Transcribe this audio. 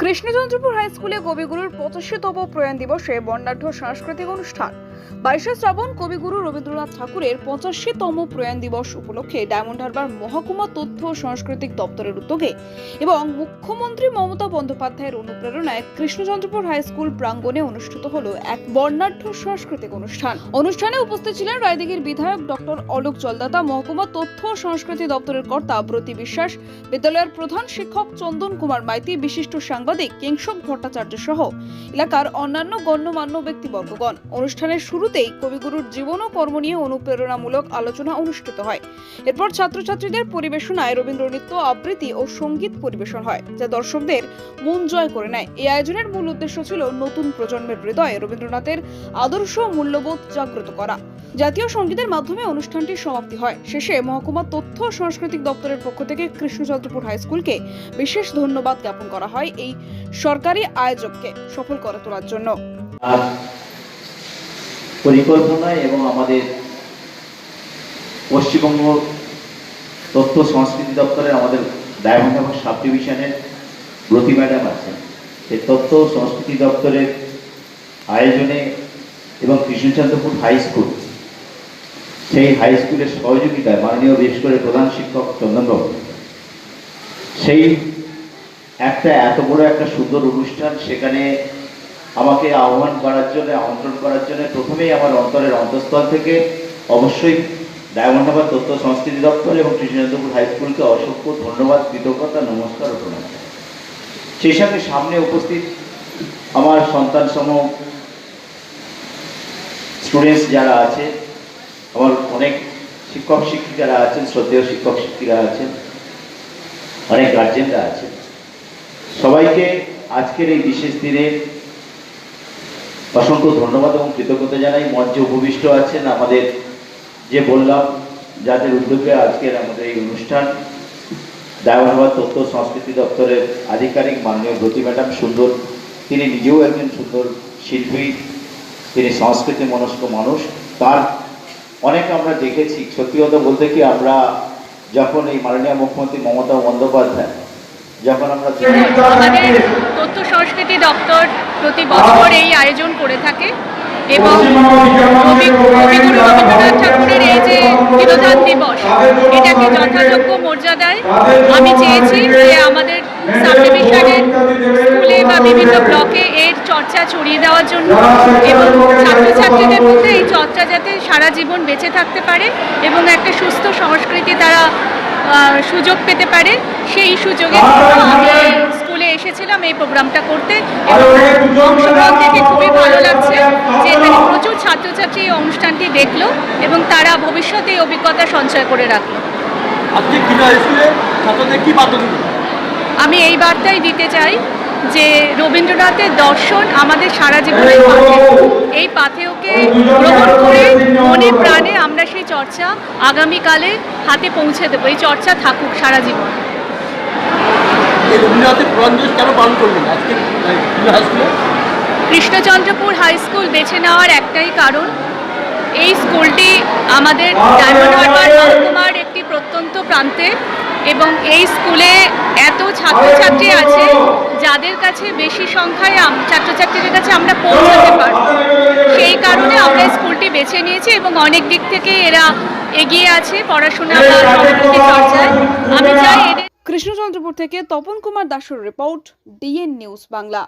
Krishnachandrapur high স্কুলে কবিগুরুর পঁচাশিতম প্রয়াণ দিবসে বর্ণাঢ্য সাংস্কৃতিক অনুষ্ঠান। বাইশে শ্রাবণ কবিগুরু রবীন্দ্রনাথ ঠাকুরের পঁচাশিতম প্রয়াণ দিবস উপলক্ষে ডায়মন্ড হারবার মহকুমা তথ্য ও সাংস্কৃতিক দপ্তরের উদ্যোগে এবং মুখ্যমন্ত্রী মমতা বন্দ্যোপাধ্যায়ের অনুপ্রেরণায় কৃষ্ণচন্দ্রপুর হাই স্কুল প্রাঙ্গণে অনুষ্ঠিত হলো এক বর্ণাঢ্য সাংস্কৃতিক অনুষ্ঠান। অনুষ্ঠানে উপস্থিত ছিলেন রায়দিঘির বিধায়ক ডক্টর অলোক জলদাতা, মহকুমা তথ্য ও সংস্কৃতি দপ্তরের কর্তা প্রতি বিশ্বাস, বিদ্যালয়ের প্রধান শিক্ষক চন্দন কুমার মাইতি, বিশিষ্ট সাংবাদিক কিংসক ভট্টাচার্য সহ এলাকার অন্যান্য গণ্যমান্য ব্যক্তিবর্গগণ। অনুষ্ঠানের শুরুতেই কবিগুরুর জীবন ও কর্ম নিয়ে অনুপ্রেরণামূলক আলোচনা অনুষ্ঠিত হয়। এরপর ছাত্রছাত্রীদের পরিবেশনায় রবীন্দ্র নৃত্য আবৃত্তি ও সংগীত পরিবেশন হয়, যা দর্শকদের মন জয় করে নেয়। এই আয়োজনের মূল উদ্দেশ্য ছিল নতুন প্রজন্মের হৃদয়ে রবীন্দ্রনাথের আদর্শ মূল্যবোধ জাগ্রত করা। জাতীয় সঙ্গীতের মাধ্যমে অনুষ্ঠানটির সমাপ্তি হয়। শেষে মহকুমা তথ্য ও সাংস্কৃতিক দপ্তরের পক্ষ থেকে কৃষ্ণচন্দ্রপুর হাই স্কুলকে বিশেষ ধন্যবাদ জ্ঞাপন করা হয় এই সরকারি আয়োজককে সফল করে তোলার জন্য। পরিকল্পনায় এবং আমাদের পশ্চিমবঙ্গ তথ্য সংস্কৃতি দপ্তরের আমাদের ডায়মন্ড এবং সাব ডিভিশনের ব্রতি ম্যাডাম আছেন। সেই তথ্য সংস্কৃতি দপ্তরের আয়োজনে এবং কৃষ্ণচন্দ্রপুর হাই স্কুল, সেই হাই স্কুলের সহযোগিতায় মাননীয় বিশেষ করে প্রধান শিক্ষক চন্দনবাবু, সেই একটা এত বড় একটা সুন্দর অনুষ্ঠান সেখানে আমাকে আহ্বান করার জন্য, আমন্ত্রণ করার জন্য প্রথমেই আমার অন্তরের অন্তঃস্থল থেকে অবশ্যই ডায়মন্ডাবাদ তথ্য সংস্কৃতি দপ্তর এবং কৃষ্ণচন্দ্রপুর হাই স্কুলকে অসংখ্য ধন্যবাদ, কৃতজ্ঞতা, নমস্কার ও প্রণাম সেই সঙ্গে সামনে উপস্থিত আমার সন্তান সম স্টুডেন্টস যারা আছে, আমার অনেক শিক্ষক শিক্ষিকারা আছেন, শ্রদ্ধেয় শিক্ষক শিক্ষিকারা আছেন, অনেক গার্জেনরা আছেন। সবাইকে আজকের এই বিশেষ দিনে অসংখ্য ধন্যবাদ এবং কৃতজ্ঞতা জানাই। মঞ্চে উপবিষ্ট আছেন আমাদের যে বললাম, যাদের উদ্যোগে আজকের আমাদের এই অনুষ্ঠান। দায়বহাবাদ তথ্য সংস্কৃতি দপ্তরের আধিকারিক মাননীয় ব্রতী ম্যাডাম সুন্দর। তিনি নিজেও একজন সুন্দর শিল্পী। তিনি সংস্কৃতি মনস্ক মানুষ। তার অনেক আমরা দেখেছি। সত্যি কথা বলতে কি, আমরা যখন এই মাননীয় মুখ্যমন্ত্রী মমতা বন্দ্যোপাধ্যায়, যখন আমরা তথ্য সংস্কৃতি দপ্তর প্রতি বছর এই আয়োজন করে থাকে এবং কবিগুরু রবীন্দ্রনাথ ঠাকুরের এই যে তিরোধান দিবস, এটাকে যথাযোগ্য মর্যাদায় আমি চেয়েছি যে আমাদের সাব ডিভিশনের স্কুলে বা বিভিন্ন ব্লকে এর চর্চা ছড়িয়ে দেওয়ার জন্য এবং ছাত্রছাত্রীদের মধ্যে এই চর্চা যাতে সারা জীবন বেঁচে থাকতে পারে এবং একটা সুস্থ সংস্কৃতি তারা সুযোগ পেতে পারে, সেই সুযোগে আমি স্কুলে এসেছিলাম এই প্রোগ্রামটা করতে। অংশগ্রহণ থেকে খুবই ভালো লাগছে যে এখানে প্রচুর ছাত্রছাত্রী এই অনুষ্ঠানটি দেখল এবং তারা ভবিষ্যতে এই অভিজ্ঞতা সঞ্চয় করে রাখল। আমি এই বার্তাই দিতে চাই যে রবীন্দ্রনাথের দর্শন আমাদের সারা জীবনের এই পাথেয়কে গ্রহণ করে মনে প্রাণে আমরা সেই চর্চা আগামীকালে হাতে পৌঁছে দেবো। এই চর্চা থাকুক সারা জীবন। রবীন্দ্রনাথের কেন পালন করলেন? আজকে কৃষ্ণচন্দ্রপুর হাই স্কুল বেছে নেওয়ার একটাই কারণ, এই স্কুলটি আমাদের ডায়মন্ড একটি প্রত্যন্ত প্রান্তে এবং এই স্কুলে এত ছাত্রছাত্রী আছে যাদের কাছে বেশি সংখ্যায় ছাত্রছাত্রীদের কাছে আমরা পৌঁছাতে পারব। সেই কারণে আমরা স্কুলটি বেছে নিয়েছি এবং অনেক দিক থেকে এরা এগিয়ে আছে পড়াশোনা কৃষ্ণচন্দ্রপুর থেকে তপন কুমার দাসের রিপোর্ট ডিএন নিউজ বাংলা।